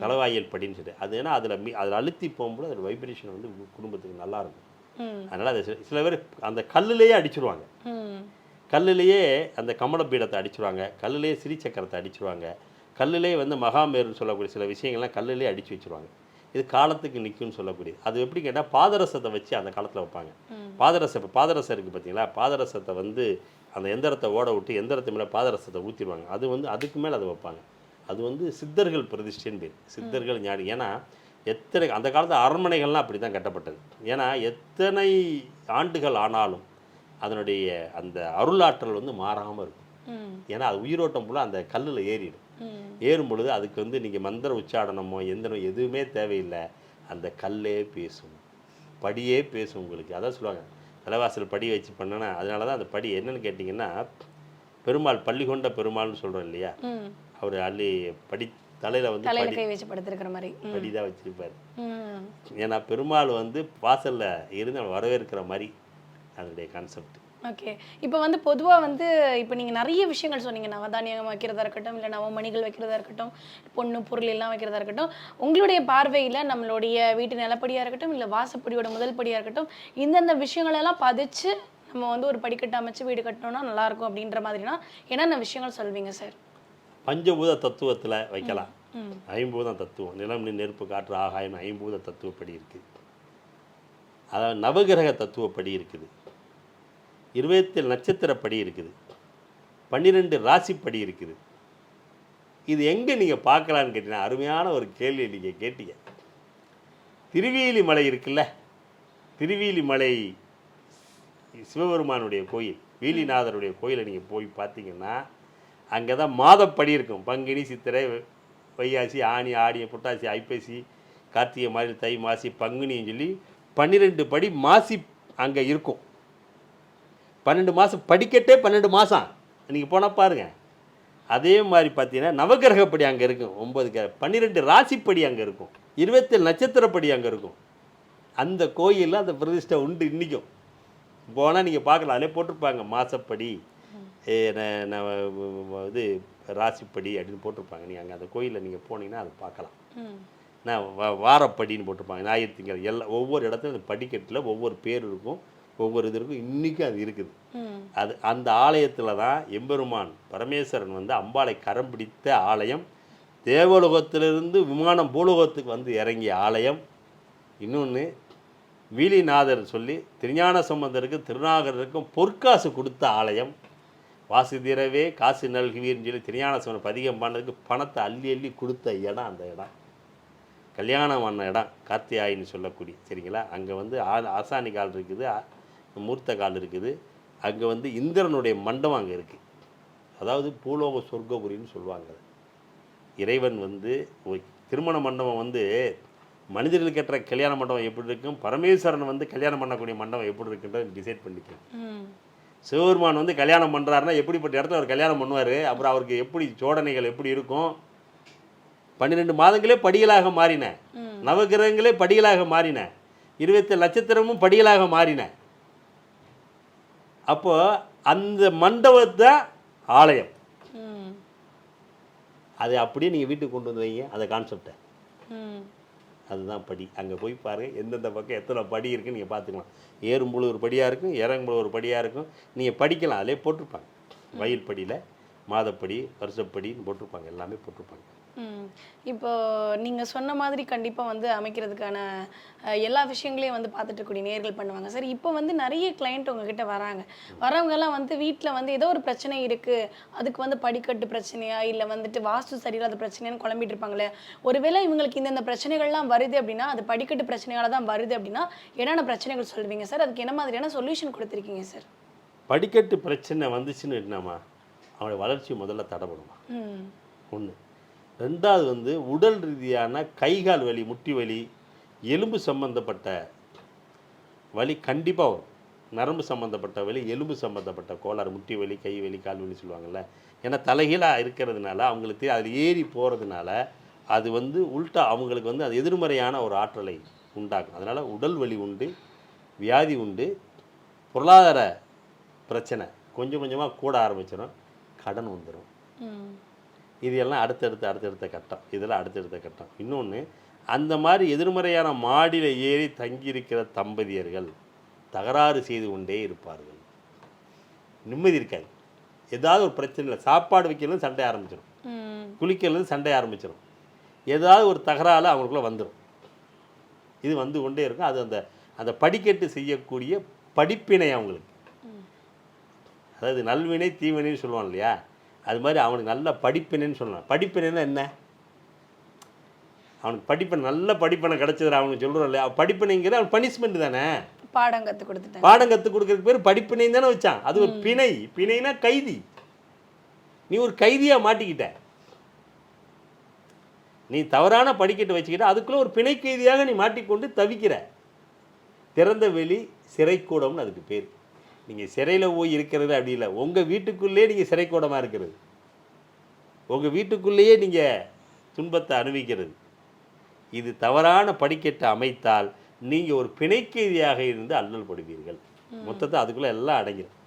தலைவாயல் படின்னு சொல்லி அது ஏன்னா அதில் மீ அதில் அழுத்தி போகும்போது அதோட வைப்ரேஷன் வந்து குடும்பத்துக்கு நல்லா இருக்கும். அதனால் அது சில- பேர் அந்த கல்லுலேயே அடிச்சிருவாங்க. கல்லுலேயே அந்த கமல பீடத்தை அடிச்சிருவாங்க. கல்லுலேயே சிறி சக்கரத்தை அடிச்சிருவாங்க. கல்லுலேயே வந்து மகாமேருன்னு சொல்லக்கூடிய சில விஷயங்கள்லாம் கல்லுலேயே அடிச்சு வச்சிருவாங்க. இது காலத்துக்கு நிற்கும்னு சொல்லக்கூடியது. அது எப்படி கேட்டால் பாதரசத்தை வச்சு அந்த காலத்தில் வைப்பாங்க. பாதரசம் இப்போ பாதரசம் இருக்குது பார்த்தீங்களா? பாதரசத்தை வந்து அந்த எந்திரத்தை ஓட விட்டு எந்திரத்து மேலே பாதரசத்தை ஊற்றிடுவாங்க அது வந்து அதுக்கு மேலே அதை வைப்பாங்க. அது வந்து சித்தர்கள் பிரதிஷ்டைன்னு பேர். சித்தர்கள் ஞானி. ஏன்னா எத்தனை அந்த காலத்து அரண்மனைகள்லாம் அப்படி தான் கட்டப்பட்டது. ஏன்னா எத்தனை ஆண்டுகள் ஆனாலும் அதனுடைய அந்த அருளாற்றல் வந்து மாறாமல் இருக்கும். ஏன்னா அது உயிரோட்டம் போல அந்த கல்லில் ஏறிடும். ஏறும் பொழுது அதுக்கு வந்து நீங்கள் மந்திர உச்சாடனமோ எந்திரம் எதுவுமே தேவையில்லை. அந்த கல்லே பேசும். படியே பேசும் உங்களுக்கு. அதான் சொல்லுவாங்க. தலைவாசல் படி வச்சு பண்ணனா அதனால தான் அந்த படி என்னன்னு கேட்டிங்கன்னா பெருமாள் பள்ளி கொண்ட பெருமாள்னு சொல்கிறோம் இல்லையா? அவர் அள்ளி படி தலையில் வந்து தலையில கை வச்சு படுத்திருக்கிற மாதிரி. படி தான் வச்சிருப்பார். ஏன்னா பெருமாள் வந்து வாசலில் இருந்து வரவேற்கிற மாதிரி அதனுடைய கான்செப்ட் ஓகே இப்போ வந்து பொதுவா வந்து இப்போ நீங்க நிறைய விஷயங்கள் சொன்னீங்க. நவதானியம் வைக்கிறதா இருக்கட்டும் இல்லை நவமணிகள் வைக்கிறதா இருக்கட்டும் பொண்ணு பொருள் எல்லாம் வைக்கிறதா இருக்கட்டும். உங்களுடைய பார்வையில நம்மளுடைய வீட்டு நிலப்படியா இருக்கட்டும் இல்லை வாசப்படியோட முதல் படியா இருக்கட்டும் இந்தந்த விஷயங்கள் எல்லாம் பதிச்சு நம்ம வந்து ஒரு படிக்கட்டு அமைச்சு வீடு கட்டணும்னா நல்லா இருக்கும் அப்படின்ற மாதிரினா என்னென்ன விஷயங்கள் சொல்வீங்க சார் பஞ்சபூத தத்துவத்தில் வைக்கலாம். ம் ஐம்பூதம் தத்துவம். நிலம் நீர் நெருப்பு காற்று ஆகாயம் ஐம்பூத தத்துவப்படி இருக்குது அதாவது நவகிரக தத்துவப்படி இருக்குது. இருபத்தேழு நட்சத்திரப்படி இருக்குது. பன்னிரெண்டு ராசிப்படி இருக்குது. இது எங்கே நீங்கள் பார்க்கலான்னு கேட்டீங்கன்னா அருமையான ஒரு கேள்வி நீங்கள் கேட்டீங்க. திருவேலி மலை இருக்குல்ல? திருவேலி மலை சிவபெருமானுடைய கோயில் வீலிநாதருடைய கோயிலை நீங்கள் போய் பார்த்தீங்கன்னா அங்கே தான் மாதப்படி இருக்கும். பங்குனி சித்திரை வையாசி ஆணி ஆடி புட்டாசி ஐப்பசி கார்த்திகை மாதிரி தை மாசி பங்குனின்னு சொல்லி பன்னிரெண்டு படி மாசி அங்கே இருக்கும். பன்னெண்டு மாதம் படிக்கட்டே பன்னெண்டு மாதம் நீங்கள் போனால் பாருங்கள் அதே மாதிரி பார்த்தீங்கன்னா நவகிரகப்படி அங்கே இருக்கும். ஒன்பது க பன்னிரெண்டு ராசிப்படி அங்கே இருக்கும். இருபத்தேழு நட்சத்திரப்படி அங்கே இருக்கும். அந்த கோயிலில் அந்த பிரதிஷ்டை உண்டு இன்றைக்கும் போனால் நீங்கள் பார்க்கலாம் அதிலே போட்டிருப்பாங்க. ந- இது ராசிப்படி அப்படின்னு போட்டிருப்பாங்க. நீங்கள் அங்கே அந்த கோயிலில் நீங்கள் போனீங்கன்னா அதை பார்க்கலாம் நான் வாரப்படின்னு போட்டிருப்பாங்க. ஞாயிறு திங்கள் எல்லா ஒவ்வொரு இடத்துல அந்த படிக்கட்டில் ஒவ்வொரு பேர் இருக்கும். ஒவ்வொரு இது இருக்கும் இன்றைக்கும் அது இருக்குது. அது அந்த ஆலயத்தில் தான் எம்பெருமான் பரமேஸ்வரன் வந்து அம்பாளை கரம் பிடித்த ஆலயம். தேவலோகத்திலிருந்து விமானம் பூலோகத்துக்கு வந்து இறங்கிய ஆலயம். இன்னொன்று வீலிநாதர் சொல்லி திருஞான சம்பந்தருக்கு திருநாகருக்கும் பொற்காசு கொடுத்த ஆலயம். வாசு தீரவே காசு நல்குவீர்னு சொல்லி திருஞான சம்பந்தர் பதிகம் பண்ணதுக்கு பணத்தை அள்ளி அள்ளி கொடுத்த இடம் அந்த இடம். கல்யாணம் பண்ண இடம் கார்த்தியாயின்னு சொல்லக்கூடிய சரிங்களா? அங்கே வந்து ஆ ஆசானி கால் இருக்குது. மூர்த்த கால் இருக்குது. அங்கே வந்து இந்திரனுடைய மண்டபம் அங்கே இருக்குது அதாவது பூலோக சொர்க்கபுரின்னு சொல்லுவாங்க. இறைவன் வந்து திருமண மண்டபம் வந்து மனிதர்களுக்கு ஏற்ற கல்யாண மண்டபம் எப்படி இருக்கும்? பரமேஸ்வரன் வந்து கல்யாணம் பண்ணக்கூடிய மண்டபம் எப்படி இருக்குன்றத டிசைட் பண்ணிக்கணும் சிவபெருமான் வந்து கல்யாணம் பண்ணுறாருன்னா எப்படிப்பட்ட இடத்துல அவர் கல்யாணம் பண்ணுவார்? அப்புறம் அவருக்கு எப்படி சோடனைகள் எப்படி இருக்கும்? பன்னிரெண்டு மாதங்களே படிகளாக மாறின. நவகிரகங்களே படிகளாக மாறின. இருபத்தி நட்சத்திரமும் படிகளாக மாறின. அப்போ அந்த மண்டபத்தை ஆலயம். அதை அப்படியே நீங்கள் வீட்டுக்கு கொண்டு வந்து வைங்க அந்த கான்செப்டை அதுதான் படி. அங்கே போய் பாருங்கள் எந்தெந்த பக்கம் எத்தனை படி இருக்குன்னு நீங்கள் பார்த்துக்கலாம். ஏறும்போது ஒரு படியாக இருக்கும் இறங்கும்போது ஒரு படியாக இருக்கும். நீங்கள் படிக்கலாம் அதிலே போட்டிருப்பாங்க. வயல் படியில் மாதப்படி வருஷப்படின்னு போட்டிருப்பாங்க எல்லாமே போட்டிருப்பாங்க. இப்போ நீங்கள் சொன்ன மாதிரி கண்டிப்பாக வந்து அமைக்கிறதுக்கான எல்லா விஷயங்களையும் வந்து பார்த்துட்டு இருக்கக்கூடிய நேர்கள் பண்ணுவாங்க. சரி இப்போ வந்து நிறைய கிளைண்ட் உங்ககிட்ட வராங்க. வரவங்கெல்லாம் வந்து வீட்டில் வந்து ஏதோ ஒரு பிரச்சனை இருக்குது அதுக்கு வந்து படிக்கட்டு பிரச்சனையா இல்லை வந்துட்டு வாஸ்து சரியில்லாத பிரச்சனையான்னு குழம்பிட்டு இருப்பாங்களே. ஒருவேளை இவங்களுக்கு இந்தந்த பிரச்சனைகள்லாம் வருது அப்படின்னா அது படிக்கட்டு பிரச்சனையால தான் வருது அப்படின்னா என்னென்ன பிரச்சனைகள் சொல்லுவீங்க சார்? அதுக்கு என்ன மாதிரியான சொல்யூஷன் கொடுத்துருக்கீங்க சார்? படிக்கட்டு பிரச்சனை வந்துச்சுன்னு என்னம்மா அவனுடைய வளர்ச்சி முதல்ல தடைப்படுமா ம். ஒன்று ரெண்டாவது வந்து உடல் ரீதியான கைகால் வலி முட்டி வலி எலும்பு சம்பந்தப்பட்ட வலி கண்டிப்பாக வரும். நரம்பு சம்மந்தப்பட்ட வலி எலும்பு சம்மந்தப்பட்ட கோளாறு முட்டி வலி கை வலி கால் வலி சொல்லுவாங்கள்ல ஏன்னா தலைகீழாக இருக்கிறதுனால அவங்களுக்கு அதில் ஏறி போகிறதுனால அது வந்து உள்டா அவங்களுக்கு வந்து அது எதிர்மறையான ஒரு ஆற்றலை உண்டாக்கும். அதனால் உடல் வலி உண்டு வியாதி உண்டு. பொருளாதார பிரச்சனை கொஞ்சம் கொஞ்சமாக கூட ஆரம்பிச்சிடும் கடன் வந்துடும் இது எல்லாம் அடுத்தடுத்த அடுத்தடுத்த கட்டம். இதெல்லாம் அடுத்தடுத்த கட்டம். இன்னொன்று அந்த மாதிரி எதிர்மறையான மாடியில் ஏறி தங்கியிருக்கிற தம்பதியர்கள் தகராறு செய்து கொண்டே இருப்பார்கள். நிம்மதி இருக்காது. ஏதாவது ஒரு பிரச்சனை இல்லை. சாப்பாடு வைக்கிறது சண்டை ஆரம்பிச்சிடும் குளிக்கிறது சண்டை ஆரம்பிச்சிடும் ஏதாவது ஒரு தகராறு அவங்களுக்குள்ள வந்துடும் இது வந்து கொண்டே இருக்கும். அது அந்த அந்த படிக்கட்டு செய்யக்கூடிய படிப்பினை அவங்களுக்கு. அதாவது நல்வினை தீவினைன்னு சொல்லுவான் இல்லையா? அது மாதிரி அவனுக்கு நல்ல படிப்பினைன்னு சொல்லலாம். படிப்பினைன்னா என்ன? அவனுக்கு படிப்பை நல்ல படிப்பனை கிடச்சது அவனுக்கு சொல்கிறோம் இல்லையா? படிப்பினைங்கிறது அவன் பனிஷ்மெண்ட் தானே? பாடம் கற்றுக் கொடுத்துட்டேன். பாடம் கற்றுக் கொடுக்கறதுக்கு பேர் படிப்பினை தானே வச்சான். அது ஒரு பிணை. பிணைனா கைதி. நீ ஒரு கைதியாக மாட்டிக்கிட்ட. நீ தவறான படிக்கட்டு வச்சுக்கிட்ட. அதுக்குள்ளே ஒரு பிணை கைதியாக நீ மாட்டிக்கொண்டு தவிக்கிற. திறந்த வெளி சிறைக்கூடம்னு அதுக்கு பேர். நீங்கள் சிறையில் போய் இருக்கிறது அப்படி இல்லை. உங்கள் வீட்டுக்குள்ளேயே நீங்கள் சிறைக்கூடமாக இருக்கிறது. உங்கள் வீட்டுக்குள்ளேயே நீங்கள் துன்பத்தை அனுபவிக்கிறது. இது தவறான படிக்கட்டை அமைத்தால் நீங்கள் ஒரு பிணைக்கைதியாக இருந்து அல்லல் படுவீர்கள். மொத்தத்தை அதுக்குள்ளே எல்லாம் அடங்கிடும்.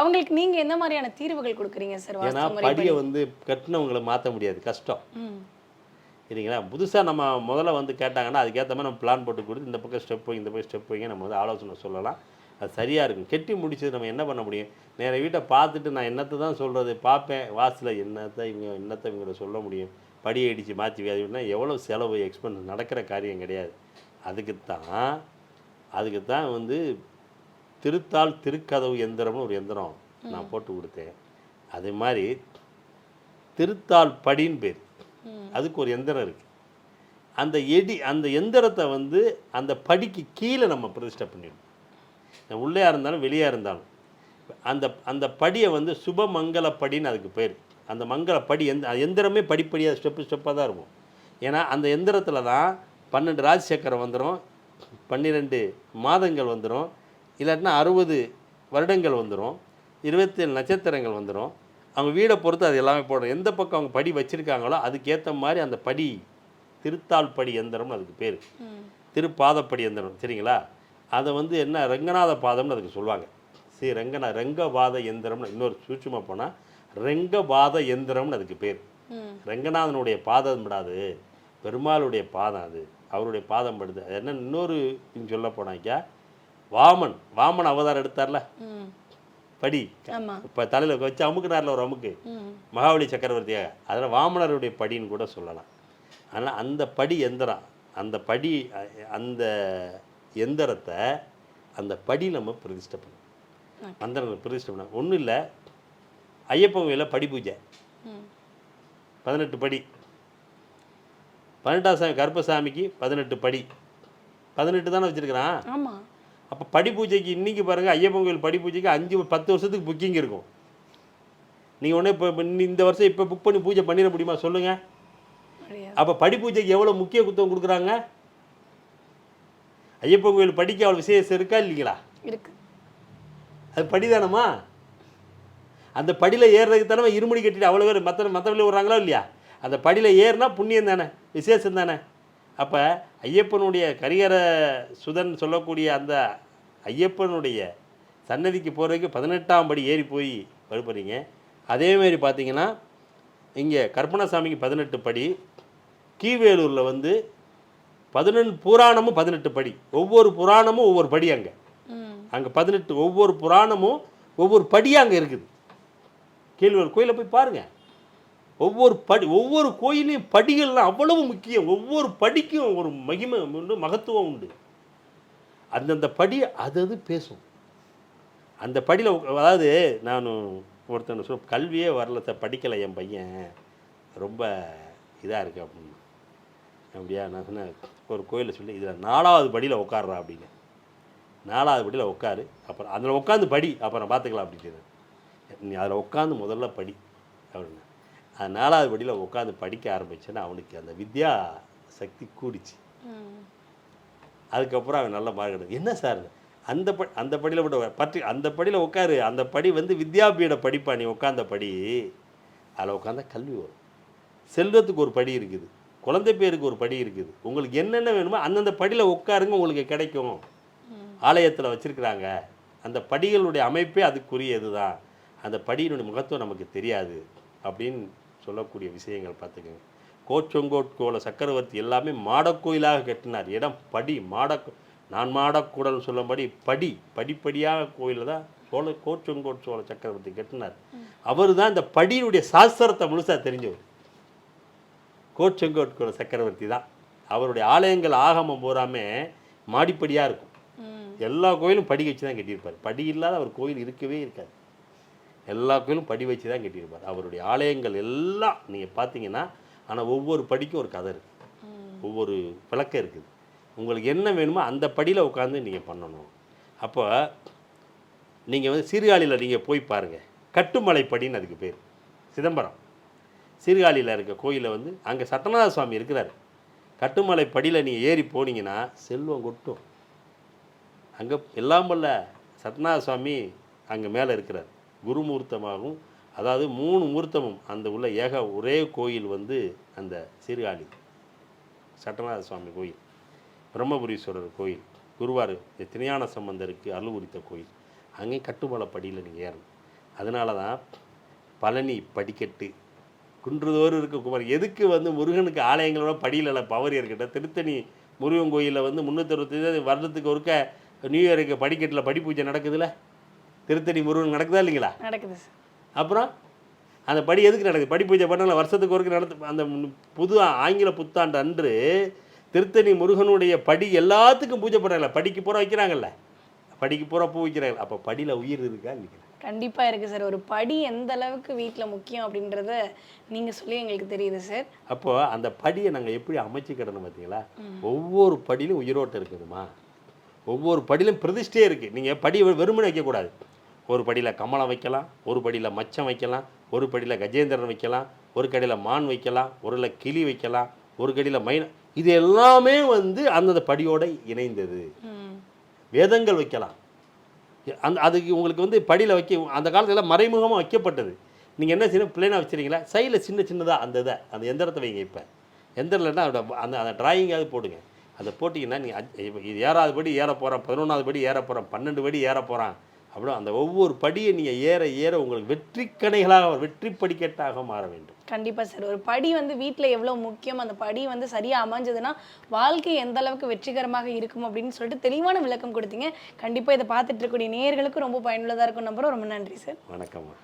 அவங்களுக்கு நீங்க எந்த மாதிரியான தீர்வுகள் கொடுக்குறீங்க சார் ஏன்னா படியை வந்து கட்டினவங்களை மாற்ற முடியாது. கஷ்டம். சரிங்களா? புதுசாக நம்ம முதல்ல வந்து கேட்டாங்கன்னா அதுக்கேற்ற மாதிரி நம்ம பிளான் போட்டு கொடுத்து இந்த பக்கம் ஸ்டெப் போய் இந்த பக்கம் ஸ்டெப் போய்ங்க நம்ம வந்து ஆலோசனை சொல்லலாம். அது சரியாக இருக்கும் கெட்டி முடிச்சது நம்ம என்ன பண்ண முடியும்? நேர வீட்டை பார்த்துட்டு நான் என்னத்தை தான் சொல்கிறது பார்ப்பேன். வாசலில் என்னத்தை இவங்க என்னத்தை இவங்களை சொல்ல முடியும்? படியை அடித்து மாற்றி வியாதினா எவ்வளோ செலவு எக்ஸ்பென்ஸ் நடக்கிற காரியம் கிடையாது. அதுக்கு தான் அதுக்கு தான் வந்து திருத்தால் திருக்கதவு எந்திரம்னு ஒரு எந்திரம் நான் போட்டு கொடுத்தேன். அதே மாதிரி திருத்தால் படின்னு பேர். அதுக்கு ஒரு எந்திரம் இருக்குது அந்த எடி அந்த எந்திரத்தை வந்து அந்த படிக்கு கீழே நம்ம பிரதிஷ்டை பண்ணிடணும். உள்ளேயா இருந்தாலும் வெளியாக இருந்தாலும். அந்த அந்த படியை வந்து சுபமங்கல படின்னு அதுக்கு பேர். அந்த மங்கள படி எந்த எந்திரமே படிப்படியாக ஸ்டெப்பு ஸ்டெப்பாக தான் இருக்கும். ஏன்னா அந்த எந்திரத்தில் தான் பன்னெண்டு ராஜ் சக்கரம் வந்துடும் பன்னிரெண்டு மாதங்கள் வந்துடும் இல்லாட்டினா அறுபது வருடங்கள் வந்துடும் இருபத்தேழு நட்சத்திரங்கள் வந்துடும் அவங்க வீடை பொறுத்து அது எல்லாமே போடும். எந்த பக்கம் அவங்க படி வச்சுருக்காங்களோ அதுக்கேற்ற மாதிரி அந்த படி திருத்தாள் படி எந்திரம்னு அதுக்கு பேர். திருப்பாதப்படி எந்திரம் சரிங்களா? அதை வந்து என்ன ரங்கநாத பாதம்னு அதுக்கு சொல்லுவாங்க. ஸ்ரீ ரங்கநா ரங்கபாத எந்திரம்னு இன்னொரு சூட்சுமா போனால் ரங்கபாத எந்திரம்னு அதுக்கு பேர். ரங்கநாதனுடைய பாதம் விடாது பெருமாளுடைய பாதம் அது. அவருடைய பாதம் படுது. அது என்ன இன்னொரு சொல்ல போனாக்கா வாமன். வாமன் அவதாரம் எடுத்தார்ல? படி. இப்போ தலையில் வச்சு அமுக்குனார்ல ஒரு அமுக்கு? மகாபலி சக்கரவர்த்தியாக. அதில் வாமனருடைய படின்னு கூட சொல்லலாம். ஆனால் அந்த படி எந்திரம். அந்த படி அந்த எந்திரத்தை அந்த படி நம்ம பிரதிஷ்டை பண்ணணும். மந்திரம் பிரதிஷ்டை பண்ண ஒன்றும் இல்லை. ஐயப்பன் கோயிலில் படி பூஜை. பதினெட்டு படி. பதினெட்டாம் சாமி கருப்பசாமிக்கு பதினெட்டு படி. பதினெட்டு தானே வச்சுருக்கிறான்? அப்போ படி பூஜைக்கு இன்றைக்கி பாருங்கள் ஐயப்பன் கோயில் படி பூஜைக்கு அஞ்சு பத்து வருஷத்துக்கு புக்கிங் இருக்கும். நீங்கள் உடனே இப்போ இந்த வருஷம் இப்போ புக் பண்ணி பூஜை பண்ணிட முடியுமா? சொல்லுங்கள் அப்போ படி பூஜைக்கு எவ்வளோ முக்கிய குத்தம் கொடுக்குறாங்க? ஐயப்பன் கோயில் படிக்க அவ்வளோ விசேஷம் இருக்கா இல்லைங்களா? இருக்கு. அது படிதானமா அந்த படியில் ஏறுறதுக்கு தானே இருமுடி கட்டிட்டு அவ்வளோ பேர் மற்ற மற்றவங்கள விடுறாங்களோ இல்லையா? அந்த படியில் ஏறுனா புண்ணியம் தானே விசேஷம் தானே. அப்போ ஐயப்பனுடைய கரிகர சுதன் சொல்லக்கூடிய அந்த ஐயப்பனுடைய சன்னதிக்கு போகிறதுக்கு பதினெட்டாம் படி ஏறி போய் வழிபடுறீங்க அதேமாரி பார்த்தீங்கன்னா இங்கே கற்பனசாமிக்கு பதினெட்டு படி கீவேலூரில் வந்து பதினெண்டு புராணமும் பதினெட்டு படி. ஒவ்வொரு புராணமும் ஒவ்வொரு படி அங்கே. அங்கே பதினெட்டு ஒவ்வொரு புராணமும் ஒவ்வொரு படியாக அங்கே இருக்குது. கீழ்வேல் கோயிலை போய் பாருங்கள் ஒவ்வொரு படி ஒவ்வொரு கோயிலையும் படிகள்லாம் அவ்வளவு முக்கியம். ஒவ்வொரு படிக்கும் ஒரு மகிமை உண்டு மகத்துவம் உண்டு. அந்தந்த படி அது அது பேசும். அந்த படியில் அதாவது நான் ஒருத்தன் சொல் கல்வியே வரல சார் படிக்கலை என் பையன். ரொம்ப இதாக இருக்கு அப்படின்னு. அப்படியா நான் சொன்னேன் ஒரு கோயிலில் சொல்லி இதில் நாலாவது படியில் உட்கார்றா அப்படின்னு. நாலாவது படியில் உட்காரு அப்புறம் அதில் உட்காந்து படி அப்புறம் பார்த்துக்கலாம் அப்படின்னு நீ அதில் உட்காந்து முதல்ல படி அப்படின்னு. அது நாலாவது படியில் உட்காந்து படிக்க ஆரம்பிச்சேன்னா அவனுக்கு அந்த வித்யா சக்தி கூடிச்சு. அதுக்கப்புறம் அவன் நல்ல மார்க் எடுத்து என்ன சார் அந்த ப அந்த படியில் மட்டும் பற்றி அந்த படியில் உட்காரு அந்த படி வந்து வித்யாபீட படிப்பா நீ உட்காந்த படி. அதில் உட்காந்தா கல்வி வரும். செல்வத்துக்கு ஒரு படி இருக்குது. குழந்தை பேருக்கு ஒரு படி இருக்குது. உங்களுக்கு என்னென்ன வேணுமோ அந்தந்த படியில் உட்காருங்க உங்களுக்கு கிடைக்கும். ஆலயத்தில் வச்சுருக்குறாங்க. அந்த படிகளுடைய அமைப்பே அதுக்குரியது தான் அந்த படியினுடைய முகத்துவம் நமக்கு தெரியாது அப்படின்னு சொல்லக்கூடிய விஷயங்கள் பார்த்துக்கோங்க. கோச்சொங்கோட் கோல சக்கரவர்த்தி எல்லாமே மாடக்கோயிலாக கட்டினார். இடம் படி மாட நான் மாடக்கூடல் சொல்லும்படி படி படிப்படியாக கோயிலில் தான் சோழ கோச்சொங்கோட் சோழ சக்கரவர்த்தி கட்டினார். அவர் தான் இந்த படியினுடைய சாஸ்திரத்தை முழுசாக தெரிஞ்சவர். கோச்செங்கோட் கோல சக்கரவர்த்தி தான். அவருடைய ஆலயங்கள் ஆகமம் பூராமே மாடிப்படியாக இருக்கும். எல்லா கோயிலும் படி வச்சு தான் கட்டியிருப்பார். படி இல்லாத அவர் கோயில் இருக்கவே இருக்காது. எல்லா கோயிலும் படி வச்சு தான் கட்டியிருப்பார். அவருடைய ஆலயங்கள் எல்லாம் நீங்கள் பார்த்தீங்கன்னா ஆனால் ஒவ்வொரு படிக்கும் ஒரு கதை இருக்குது ஒவ்வொரு விளக்கம் இருக்குது. உங்களுக்கு என்ன வேணுமோ அந்த படியில் உட்காந்து நீங்கள் பண்ணணும். அப்போ நீங்கள் வந்து சீர்காழியில் நீங்கள் போய் பாருங்கள் கட்டுமலை படின்னு அதுக்கு பேர். சிதம்பரம். சீர்காழியில் இருக்க கோயிலில் வந்து அங்கே சட்டநாத சுவாமி இருக்கிறார். கட்டுமலை படியில் நீங்கள் ஏறி போனீங்கன்னா செல்வம் கொட்டும். அங்கே எல்லாம் வல்ல சத்யநாத சுவாமி அங்கே மேலே இருக்கிறார். குருமூர்த்தமாகவும் அதாவது மூணு மூர்த்தமும் அந்த உள்ள ஏக ஒரே கோயில் வந்து அந்த சீர்காழி சட்டநாத சுவாமி கோயில். பிரம்மபுரீஸ்வரர் கோயில் குருவார் திருஞான சம்பந்தருக்கு அருள் உரித்த கோயில். அங்கேயும் கட்டுமலை படியில் நீங்கள் ஏறணும். அதனால தான் பழனி படிக்கட்டு குன்றுதோறும் இருக்க குமார். எதுக்கு வந்து முருகனுக்கு ஆலயங்களோட படியில் பவர் இருக்கட்டும் திருத்தணி முருகன் கோயிலில் வந்து முந்நூற்றறுபத்தஞ்சு வருடத்துக்கு ஒருக்க நியூ இயருக்கு படிக்கட்டில் படி பூஜை நடக்குதுல்ல? திருத்தணி முருகன் நடக்குதா இல்லைங்களா? நடக்குது அப்புறம் அந்த படி எதுக்கு நடக்குது? படி பூஜை பண்ணல வருஷத்துக்கு ஒருக்க நடத்து அந்த புது ஆங்கில புத்தாண்டு அன்று திருத்தணி முருகனுடைய படி எல்லாத்துக்கும் பூஜை பண்ணுறாங்கல்ல படிக்கு பூரா வைக்கிறாங்கல்ல? படிக்கு பூரா பூ வைக்கிறாங்க. அப்போ படியில் உயிர் இருக்கா இல்லைங்களா? கண்டிப்பா இருக்கு சார். ஒரு படி எந்த அளவுக்கு வீட்ல முக்கியம் அப்படின்றத நீங்க சொல்லி எங்களுக்கு தெரியுது சார். அப்போ அந்த படியை நாங்கள் எப்படி அமைச்சுக்கிடணும் பார்த்தீங்களா ஒவ்வொரு படியிலும் உயிரோட்டம் இருக்குதுமா? ஒவ்வொரு படியிலும் பிரதிஷ்டையே இருக்குது நீங்கள் படி வெறுமனே வைக்கக்கூடாது. ஒரு படியில் கமலம் வைக்கலாம் ஒரு படியில் மச்சம் வைக்கலாம் ஒரு படியில் கஜேந்திரன் வைக்கலாம் ஒரு கடியில் மான் வைக்கலாம் ஒரு கிளி வைக்கலாம் ஒரு கடியில் மைன இது எல்லாமே வந்து அந்தந்த படியோட இணைந்தது. வேதங்கள் வைக்கலாம். அந்த அதுக்கு உங்களுக்கு வந்து படியில் வைக்க அந்த காலத்தில் மறைமுகமாக வைக்கப்பட்டது. நீங்கள் என்ன செய்யணும்? பிளேனாக வச்சுருக்கீங்களா? சைடில் சின்ன சின்னதாக அந்த இதை அந்த எந்திரத்தை வைங்க இப்போ. எந்திரலன்னா அதோட அந்த அந்த ட்ராயிங்காவது போடுங்க. அதை போட்டிங்கன்னா நீங்கள் இது ஏறாவது படி ஏற போகிறான் பதினொன்றாவது படி ஏற போகிறான் பன்னெண்டு படி ஏற போகிறான் அப்படி அந்த ஒவ்வொரு படியை நீங்கள் ஏற ஏற உங்களுக்கு வெற்றி கணைகளாக வெற்றி படிக்கட்டாக மாற வேண்டும். கண்டிப்பா சார். ஒரு படி வந்து வீட்ல எவ்வளவு முக்கியம் அந்த படி வந்து சரியா அமைஞ்சதுன்னா வாழ்க்கை எந்த அளவுக்கு வெற்றிகரமாக இருக்கும் அப்படின்னு சொல்லிட்டு தெளிவான விளக்கம் கொடுத்தீங்க. கண்டிப்பா இதை பார்த்துட்டு இருக்கக்கூடிய நேயர்களுக்கு ரொம்ப பயனுள்ளதா இருக்கும். நம்புறோம் ரொம்ப நன்றி சார். வணக்கம்மா